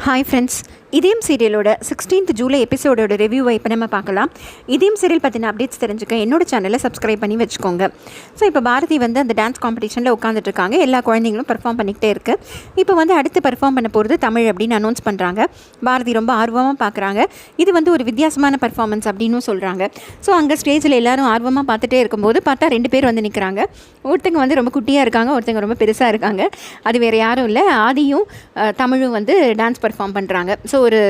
Hi friends இதயம் சீரியலோட sixteenth July எபிசோடோட ரிவ்யூவை இப்போ நம்ம பார்க்கலாம். இதயம் சீரியல் பற்றின அப்டேட்ஸ் தெரிஞ்சுக்க என்னோட சேனலை சப்ஸ்கிரைப் பண்ணி வச்சுக்கோங்க. ஸோ இப்போ பாரதி வந்து அந்த டான்ஸ் காம்படிஷனில் உட்காந்துட்டு இருக்காங்க. எல்லா குழந்தைங்களும் பர்ஃபார்ம் பண்ணிக்கிட்டே இருக்குது இப்போ வந்து அடுத்து பெர்ஃபார்ம் பண்ண போகிறது தமிழ் அப்படின்னு அனௌன்ஸ் பண்ணுறாங்க பாரதி ரொம்ப ஆர்வமாக பார்க்குறாங்க இது வந்து ஒரு வித்தியாசமான பர்ஃபார்மன்ஸ் அப்படின்னு சொல்கிறாங்க ஸோ அங்கே ஸ்டேஜில் எல்லாரும் ஆர்வமாக பார்த்துட்டே இருக்கும்போது பார்த்தா ரெண்டு பேர் வந்து நிற்கிறாங்க ஒருத்தங்க வந்து ரொம்ப குட்டியாக இருக்காங்க ஒருத்தங்க ரொம்ப பெருசாக இருக்காங்க. அது வேறு யாரும் இல்லை. ஆதியும் தமிழும் வந்து டான்ஸ் பர்ஃபார்ம் பண்ணுறாங்க ஸோ ஒரு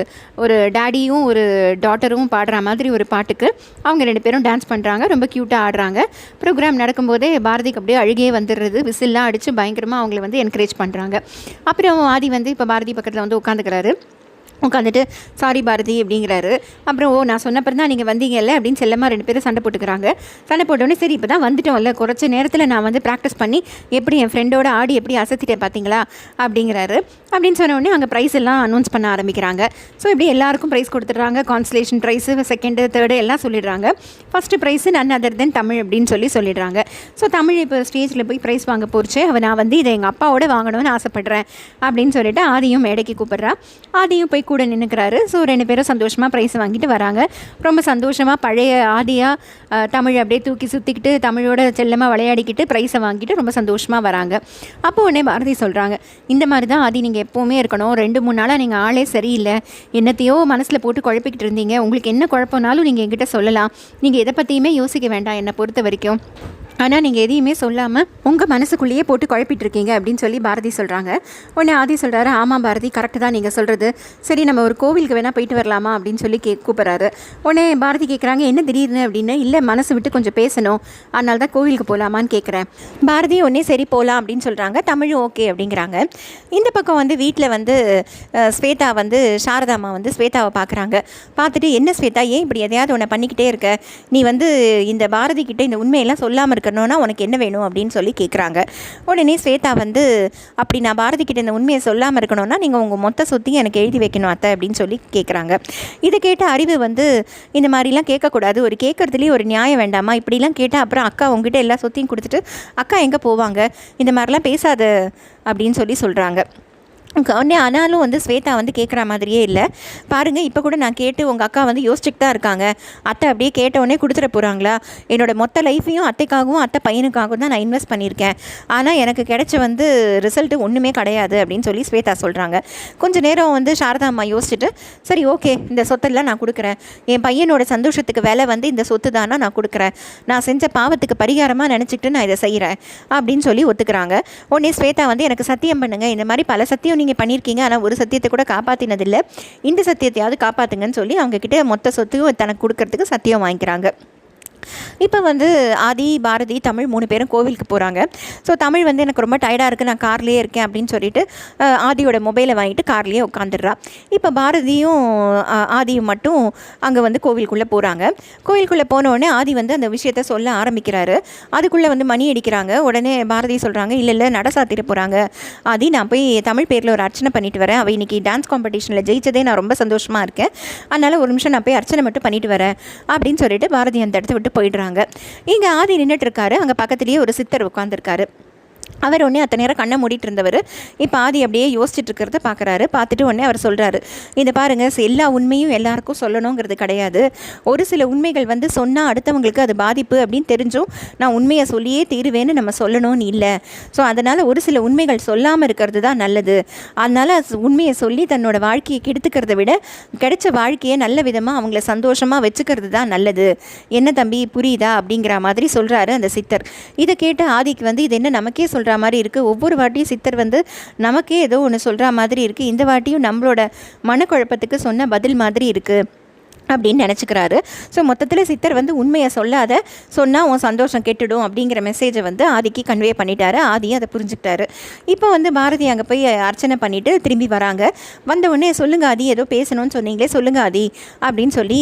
ஒரு டேடியும் ஒரு டாட்டரும் பாடுற மாதிரி ஒரு பாட்டுக்கு அவங்க ரெண்டு பேரும் டான்ஸ் பண்ணுறாங்க ரொம்ப க்யூட்டாக ஆடுறாங்க. ப்ரோக்ராம் நடக்கும்போதே பாரதிக்கு அப்படியே அழுகே வந்துடுறது விசில்லாம் அடித்து பயங்கரமாக அவங்கள வந்து என்கரேஜ் பண்ணுறாங்க அப்புறம் ஆதி வந்து இப்போ பாரதி பக்கத்தில் வந்து உட்காந்துக்கிறாரு. உட்காந்துட்டு சாரி பாரதி அப்படிங்கிறாரு. அப்புறம் ஓ நான் சொன்னப்பறம் தான் நீங்கள் வந்தீங்கல்ல அப்படின்னு செல்லமாக ரெண்டு பேரும் சண்டை போட்டுக்கிறாங்க. சண்டை போட்டோடனே சரி இப்போ தான் வந்துட்டோம்ல குறைச்ச நேரத்தில் நான் வந்து ப்ராக்டிஸ் பண்ணி எப்படி என் ஃப்ரெண்டோட ஆடி எப்படி அசத்திட்டேன் பார்த்தீங்களா அப்படிங்கிறாரு. அப்படின்னு சொன்ன உடனே அங்கே ப்ரைஸ் எல்லாம் அனௌன்ஸ் பண்ண ஆரம்பிக்கிறாங்க. ஸோ இப்படி எல்லாருக்கும் ப்ரைஸ் கொடுத்துட்றாங்க. கான்சலேஷன் ப்ரைஸு செகண்டு தேர்டு எல்லாம் சொல்லிடுறாங்க. First prize none other than Tamil அப்படின்னு சொல்லி சொல்லிடுறாங்க. ஸோ தமிழ் இப்போ ஸ்டேஜில் போய் ப்ரைஸ் வாங்க போச்சு அவள் நான் வந்து இதை எங்கள் அப்பாவோட வாங்கணும்னு ஆசைப்பட்றேன் அப்படின்னு சொல்லிட்டு ஆதியும் மேடைக்கு கூப்பிட்றா. ஆதியும் போய் கூட நின்றுக்கிறாரு ஸோ ரெண்டு பேரும் சந்தோஷமாக ப்ரைஸ் வாங்கிட்டு வராங்க. ரொம்ப சந்தோஷமாக பழைய ஆதியாக தமிழ் அப்படியே தூக்கி சுற்றிக்கிட்டு தமிழோட செல்லமாக விளையாடிக்கிட்டு ப்ரைஸை வாங்கிட்டு ரொம்ப சந்தோஷமாக வராங்க. அப்போ உடனே பாரதி சொல்கிறாங்க இந்த மாதிரி தான் ஆதி நீங்கள் எப்போவுமே இருக்கணும். ரெண்டு மூணு நாளாக நீங்கள் ஆளே சரியில்லை. என்னத்தையோ மனசில் போட்டு குழப்பிக்கிட்டு இருந்தீங்க. உங்களுக்கு என்ன குழப்பம்னாலும் நீங்கள் என்கிட்ட சொல்லலாம். நீங்கள் எதை பற்றியுமே யோசிக்க வேண்டாம். என்னை பொறுத்த வரைக்கும். ஆனால் நீங்கள் எதையுமே சொல்லாமல் உங்கள் மனசுக்குள்ளேயே போட்டு குழப்பிட்டு இருக்கீங்க அப்படின்னு சொல்லி பாரதி சொல்கிறாங்க உடனே ஆதி சொல்கிறாரு ஆமாம் பாரதி கரெக்டு தான் நீங்கள் சொல்கிறது சரி நம்ம ஒரு கோவிலுக்கு வேணால் போயிட்டு வரலாமா? அப்படின்னு சொல்லி கே கூப்பிட்றாரு. உடனே பாரதி கேட்குறாங்க என்ன திடீர்னு? அப்படின்னு. இல்லை மனசு விட்டு கொஞ்சம் பேசணும். அதனால தான் கோவிலுக்கு போகலாமான்னு கேட்குறேன் பாரதி உடனே சரி போகலாம் அப்படின்னு சொல்கிறாங்க தமிழும் ஓகே அப்படிங்கிறாங்க. இந்த பக்கம் வந்து வீட்டில் வந்து ஸ்வேதா வந்து சாரதாம்மா வந்து ஸ்வேதாவை பார்க்குறாங்க பார்த்துட்டு என்ன ஸ்வேதா ஏன் இப்படி எதையாவது உன்னை பண்ணிக்கிட்டே இருக்க? நீ வந்து இந்த பாரதி கிட்டே இந்த உண்மையெல்லாம் சொல்லாமல் இருக்க இருக்கணும்னா உனக்கு என்ன வேணும் அப்படின்னு சொல்லி கேட்குறாங்க உடனே ஸ்வேதா வந்து அப்படி நான் பாரதி கிட்ட இந்த உண்மையை சொல்லாமல் இருக்கணும்னா நீங்கள் உங்கள் மொத்த சொத்தையும் எனக்கு எழுதி வைக்கணும் அத்தை அப்படின்னு சொல்லி கேட்குறாங்க இதை கேட்ட அறிவு வந்து இந்த மாதிரிலாம் கேட்கக்கூடாது. ஒரு கேட்குறதுலேயே ஒரு நியாயம் வேண்டாமா? இப்படிலாம் கேட்டால் அப்புறம் அக்கா உங்ககிட்ட எல்லா சொத்தையும் கொடுத்துட்டு அக்கா எங்கே போவாங்க? இந்த மாதிரிலாம் பேசாத அப்படின்னு சொல்லி சொல்கிறாங்க உடனே ஆனாலும் வந்து ஸ்வேதா வந்து கேட்குற மாதிரியே இல்லை. பாருங்கள் இப்போ கூட நான் கேட்டு உங்கள் அக்கா வந்து யோசிச்சுட்டு தான் இருக்காங்க. அத்தை அப்படியே கேட்டவுடனே கொடுத்துட போகிறாங்களா என்னோடய மொத்த லைஃப்பையும் அத்தைக்காகவும் அத்தை பையனுக்காகவும் தான் நான் இன்வெஸ்ட் பண்ணியிருக்கேன். ஆனால் எனக்கு கிடைச்ச வந்து ரிசல்ட்டு ஒன்றுமே கிடையாது அப்படின்னு சொல்லி ஸ்வேதா சொல்கிறாங்க கொஞ்ச நேரம் வந்து சாரதா அம்மா யோசிச்சுட்டு சரி ஓகே இந்த சொத்தெல்லாம் நான் கொடுக்குறேன். என் பையனோட சந்தோஷத்துக்கு விலை வந்து இந்த சொத்து தானா நான் கொடுக்குறேன். நான் செஞ்ச பாவத்துக்கு பரிகாரமாக நினச்சிக்கிட்டு நான் இதை செய்கிறேன் அப்படின்னு சொல்லி ஒத்துக்கிறாங்க. உடனே ஸ்வேதா வந்து எனக்கு சத்தியம் பண்ணுங்கள் இந்த மாதிரி பல சத்தியம் நீங்கள் பண்ணியிருக்கீங்க ஆனால் ஒரு சத்தியத்தை கூட காப்பாற்றினதில்லை இந்த சத்தியத்தையாவது காப்பாற்றுங்கன்னு சொல்லி அவங்க கிட்ட மொத்த சொத்தையும் தனக்கு கொடுக்கறதுக்கு சத்தியம் வாங்கிக்கிறாங்க. இப்போ வந்து ஆதி பாரதி தமிழ் மூணு பேரும் கோவிலுக்கு போகிறாங்க ஸோ தமிழ் வந்து எனக்கு ரொம்ப டயர்டாக இருக்குது நான் கார்லேயே இருக்கேன் அப்படின்னு சொல்லிட்டு ஆதியோட மொபைலை வாங்கிட்டு கார்லேயே உட்காந்துடுறா இப்போ பாரதியும் ஆதியும் மட்டும் அங்கே வந்து கோவிலுக்குள்ளே போகிறாங்க கோவிலுக்குள்ளே போனோடனே ஆதி வந்து அந்த விஷயத்த சொல்ல ஆரம்பிக்கிறாரு. அதுக்குள்ளே வந்து மணி அடிக்கிறாங்க. உடனே பாரதி சொல்கிறாங்க இல்லை இல்லை நட சாத்திர போகிறாங்க ஆதி நான் போய் தமிழ் பேரில் ஒரு அர்ச்சனை பண்ணிட்டு வரேன். அவள் இன்னைக்கு டான்ஸ் காம்படிஷனில் ஜெயிச்சதே நான் ரொம்ப சந்தோஷமாக இருக்கேன். அதனால் ஒரு நிமிஷம் நான் போய் அர்ச்சனை மட்டும் பண்ணிட்டு வரேன். அப்படின்னு சொல்லிட்டு பாரதி அந்த இடத்த விட்டு போயிடுறாங்க. இங்கே ஆதி நின்றுட்டு இருக்காரு. அங்கே பக்கத்துலேயே ஒரு சித்தர் உட்காந்துருக்காரு அவர் உடனே அத்தனை நேரம் கண்ணை மூடிட்டு இருந்தவர் இப்போ ஆதி அப்படியே யோசிச்சுட்டு இருக்கிறத பார்க்குறாரு பார்த்துட்டு உடனே அவர் சொல்கிறாரு இதை பாருங்க எல்லா உண்மையும் எல்லாருக்கும் சொல்லணுங்கிறது கிடையாது. ஒரு சில உண்மைகள் வந்து சொன்னால் அடுத்தவங்களுக்கு அது பாதிப்பு அப்படின்னு தெரிஞ்சும் நான் உண்மையை சொல்லியே தீருவேன்னு நம்ம சொல்லணும்னு இல்லை. ஸோ அதனால் ஒரு சில உண்மைகள் சொல்லாமல் இருக்கிறது தான் நல்லது. அதனால் உண்மையை சொல்லி தன்னோட வாழ்க்கையை கெடுத்துக்கிறத விட கிடைச்ச வாழ்க்கையை நல்ல விதமாக அவங்கள சந்தோஷமாக வச்சுக்கிறது தான் நல்லது. என்ன தம்பி புரியுதா? அப்படிங்கிற மாதிரி சொல்கிறாரு அந்த சித்தர். இதை கேட்டு ஆதிக்கு வந்து இது என்ன நமக்கே சொல்கிற மாதிரி இருக்குது ஒவ்வொரு வாட்டியும் சித்தர் வந்து நமக்கே ஏதோ ஒன்று சொல்கிற மாதிரி இருக்குது இந்த வாட்டியும் நம்மளோட மனக்குழப்பத்துக்கு சொன்ன பதில் மாதிரி இருக்குது அப்படின்னு நினச்சிக்கிறாரு. ஸோ மொத்தத்தில் சித்தர் வந்து உண்மையை சொல்லாத சொன்னால் உன் சந்தோஷம் கெட்டுடும் அப்படிங்கிற மெசேஜை வந்து ஆதிக்கு கன்வே பண்ணிட்டாரு. ஆதியும் அதை புரிஞ்சுக்கிட்டாரு. இப்போ வந்து பாரதி அங்கே போய் அர்ச்சனை பண்ணிவிட்டு திரும்பி வராங்க. வந்த உடனே சொல்லுங்க ஆதி ஏதோ பேசணும்னு சொன்னீங்களே சொல்லுங்க ஆதி அப்படின்னு சொல்லி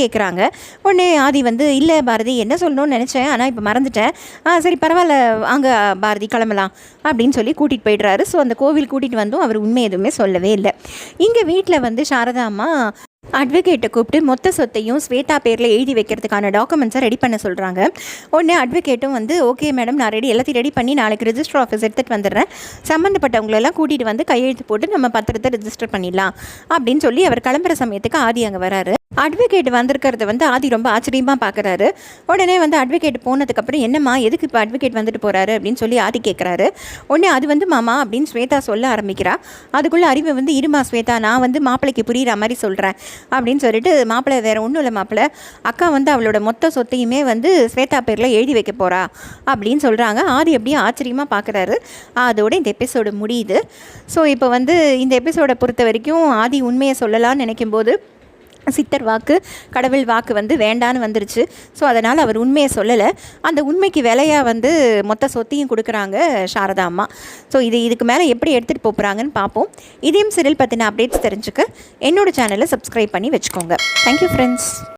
கேட்குறாங்க உடனே ஆதி வந்து இல்லை பாரதி என்ன சொல்லணும்னு நினச்சேன் ஆனால் இப்போ மறந்துட்டேன். ஆ சரி பரவாயில்ல அங்கே பாரதி கிளம்பலாம். அப்படின்னு சொல்லி கூட்டிகிட்டு போயிடுறாரு. ஸோ அந்த கோவில் கூட்டிகிட்டு வந்தும் அவர் உண்மை எதுவுமே சொல்லவே இல்லை. இங்கே வீட்டில் வந்து சாரதா அம்மா அட்வொகேட்டை கூப்பிட்டு மொத்த சொத்தையும் ஸ்வேதா பேரில் எழுதி வைக்கிறதுக்கான டாக்குமெண்ட்ஸை ரெடி பண்ண சொல்கிறாங்க உடனே அட்வொகேட்டும் வந்து ஓகே மேடம் நான் ரெடி எல்லாத்தையும் ரெடி பண்ணி நாளைக்கு ரெஜிஸ்டர் ஆஃபீஸ் எடுத்துகிட்டு வந்துடுறேன். சம்மந்தப்பட்டவங்களெல்லாம் கூட்டிகிட்டு வந்து கையெழுத்து போட்டு நம்ம பத்திரத்தை ரெஜிஸ்டர் பண்ணிடலாம். அப்படின்னு சொல்லி அவர் கிளம்புற சமயத்துக்கு ஆதி அங்கே வராரு. அட்வொகேட் வந்திருக்கிறத வந்து ஆதி ரொம்ப ஆச்சரியமாக பார்க்குறாரு உடனே வந்து அட்வொகேட் போனதுக்கப்புறம் என்னம்மா எதுக்கு இப்போ அட்வொகேட் வந்துட்டு போகிறாரு அப்படின்னு சொல்லி ஆதி கேட்குறாரு உடனே அது வந்து மாமா அப்படின்னு ஸ்வேதா சொல்ல ஆரம்பிக்கிறா. அதுக்குள்ளே அறிவை வந்து இருமா ஸ்வேதா நான் வந்து மாப்பிள்ளைக்கு புரிகிற மாதிரி சொல்கிறேன் அப்படின்னு சொல்லிட்டு மாப்பிள்ளை வேறு ஒன்றும் இல்லை மாப்பிள்ளை அக்கா வந்து அவளோட மொத்த சொத்தையுமே வந்து ஸ்வேதா பேரில் எழுதி வைக்க போகிறா அப்படின்னு சொல்கிறாங்க ஆதி அப்படியே ஆச்சரியமாக பார்க்குறாரு அதோட இந்த எபிசோடு முடியுது. ஸோ இப்போ வந்து இந்த எபிசோடை பொறுத்த வரைக்கும் ஆதி உண்மையை சொல்லலாம்னு நினைக்கும் போது சித்தர் வாக்கு கடவுள் வாக்கு வந்து வேண்டான்னு வந்துருச்சு. ஸோ அதனால் அவர் உண்மையை சொல்லலை. அந்த உண்மைக்கு விலையாக வந்து மொத்த சொத்தையும் கொடுக்குறாங்க சாரதா அம்மா. ஸோ இது இதுக்கு மேலே எப்படி எடுத்துகிட்டு போகிறாங்கன்னு பார்ப்போம் இதையும் சிறில் பற்றின அப்டேட்ஸ் தெரிஞ்சுக்க என்னோடய சேனலை சப்ஸ்கிரைப் பண்ணி வச்சுக்கோங்க. Thank you friends